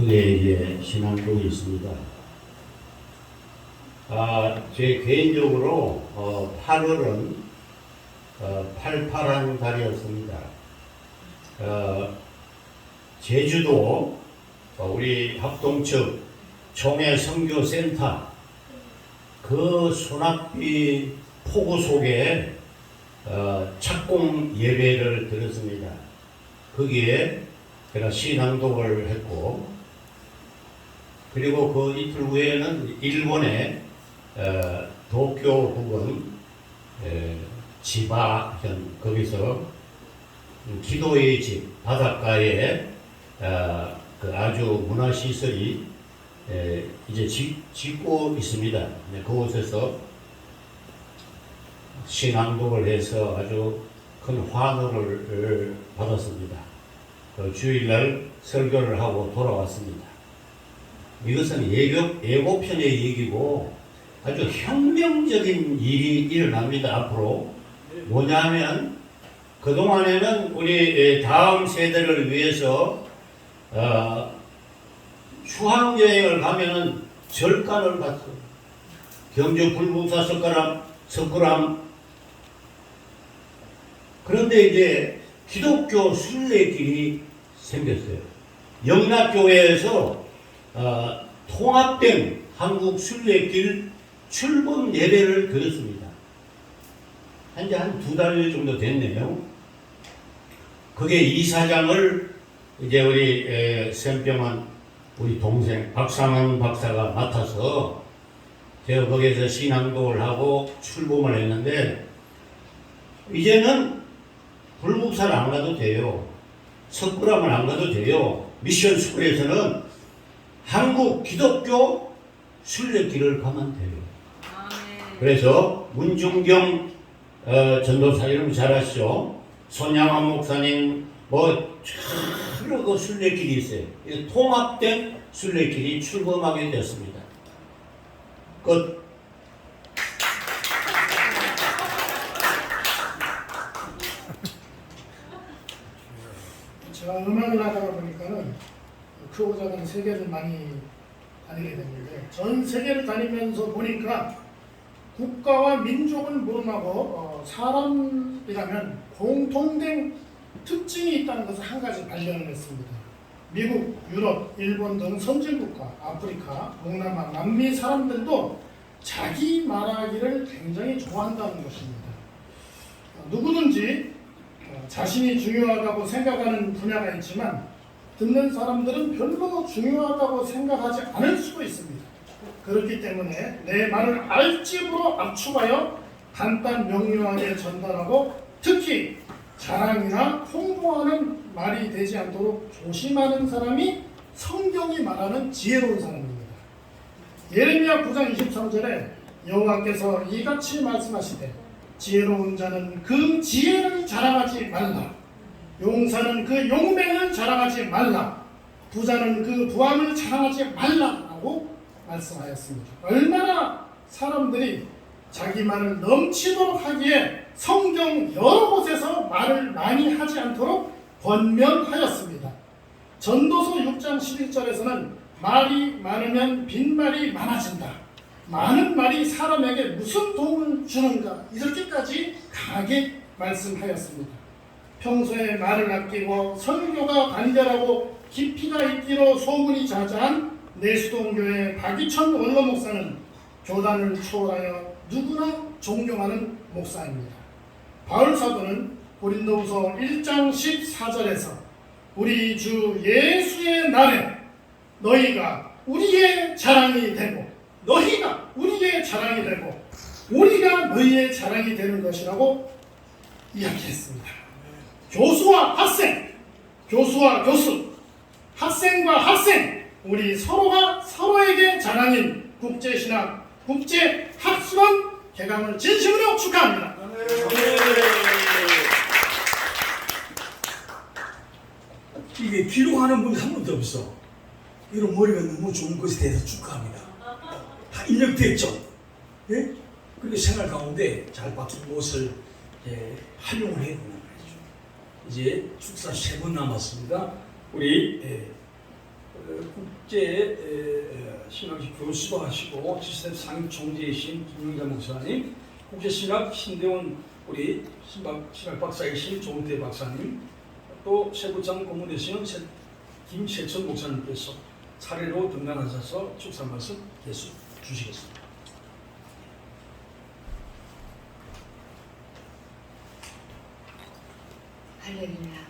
그게 이제 신앙국이 있습니다. 아, 제 개인적으로 어, 8월은 어, 팔팔한 달이었습니다. 어, 제주도 어, 우리 합동측 총회 선교센터 그 소낙비 폭우 속에 어, 착공 예배를 드렸습니다. 거기에 제가 신앙독을 했고 그리고 그 이틀 후에는 일본의 어, 도쿄 부근 에, 지바현 거기서 기도의 집 바닷가에 어, 그 아주 문화 시설이 에, 이제 짓, 짓고 있습니다. 네, 그곳에서 신앙독을 해서 아주 큰 환호를 받았습니다. 그 주일날 설교를 하고 돌아왔습니다. 이것은 예고, 예고편의 얘기고 아주 혁명적인 일이 일어납니다. 앞으로 뭐냐면 그동안에는 우리 다음 세대를 위해서 어, 수학여행을 가면은 절간을 갔어. 경주 불국사 석가람, 석굴암. 그런데 이제 기독교 순례길이 생겼어요. 영락교회에서 어, 통합된 한국 순례길 출범 예배를 드렸습니다. 현재 한두 달 정도 됐네요. 그게 이사장을 이제 우리 에, 샘병환 우리 동생 박상환 박사가 맡아서 제가 거기에서 신앙독을 하고 출범을 했는데 이제는 불국사를 안 가도 돼요. 석굴암을 안 가도 돼요. 미션 스쿨에서는 한국 기독교 순례길을 가면 돼요. 아멘. 그래서 문중경 어, 전도사 이름 잘 아시죠? 손양환 목사님 뭐 여러 그 순례길이 있어요. 이 통합된 순례길이 출범하게 됐습니다. 끝. 제가 음악을 하다가 보니까는 크고자 하는 세계를 많이 다니게 됐는데 전 세계를 다니면서 보니까 국가와 민족을 무름하고 어, 사람이라면 공통된 특징이 있다는 것을 한 가지 발견을 했습니다. 미국, 유럽, 일본 등 선진국가, 아프리카, 동남아, 남미 사람들도 자기 말하기를 굉장히 좋아한다는 것입니다. 어, 누구든지 어, 자신이 중요하다고 생각하는 분야가 있지만 듣는 사람들은 별로 중요하다고 생각하지 않을 수도 있습니다. 그렇기 때문에 내 말을 알집으로 압축하여 간단 명료하게 전달하고 특히 자랑이나 홍보하는 말이 되지 않도록 조심하는 사람이 성경이 말하는 지혜로운 사람입니다. 예레미야 9장 23절에 여호와께서 이같이 말씀하시되 지혜로운 자는 그 지혜를 자랑하지 말라. 용사는 그 용맹을 자랑하지 말라. 부자는 그 부함을 자랑하지 말라라고 말씀하였습니다. 얼마나 사람들이 자기 말을 넘치도록 하기에 성경 여러 곳에서 말을 많이 하지 않도록 권면하였습니다. 전도서 6장 11절에서는 말이 많으면 빈말이 많아진다. 많은 말이 사람에게 무슨 도움을 주는가 이렇게까지 강하게 말씀하였습니다. 평소에 말을 아끼고 설교가 간절하고 깊이가 있기로 소문이 자자한 내수동교회 박이천 원로 목사는 교단을 초월하여 누구나 존경하는 목사입니다. 바울 사도는 고린도후서 1장 14절에서 우리 주 예수의 날에 너희가 우리의 자랑이 되고 너희가 우리의 자랑이 되고 우리가 너희의 자랑이 되는 것이라고 이야기했습니다. 교수와 학생, 교수와 교수, 학생과 학생, 우리 서로가 서로에게 자랑인 국제신학, 국제학술원 개강을 진심으로 축하합니다. 이게 기록하는 분이 한 분도 없어. 이런 머리가 너무 좋은 것에 대해서 축하합니다. 다 입력됐죠? 예? 그리고 생활 가운데 잘 바뀐 것을 예, 활용을 말 이제 축사 세번 남았습니다. 우리 예, 어, 국- 국제 에, 신학식 교수도 하시고 지스텝 상임 총재이신 김용자 목사님, 국제신학 신대원 우리 신박, 신학 박사이신 조은태 박사님, 또 세부장 고문되시는 세- 김세천 목사님께서 차례로 등단하셔서 축사 말씀 계속 주시겠습니다. 할렐루야. 아멘. 감사합니다.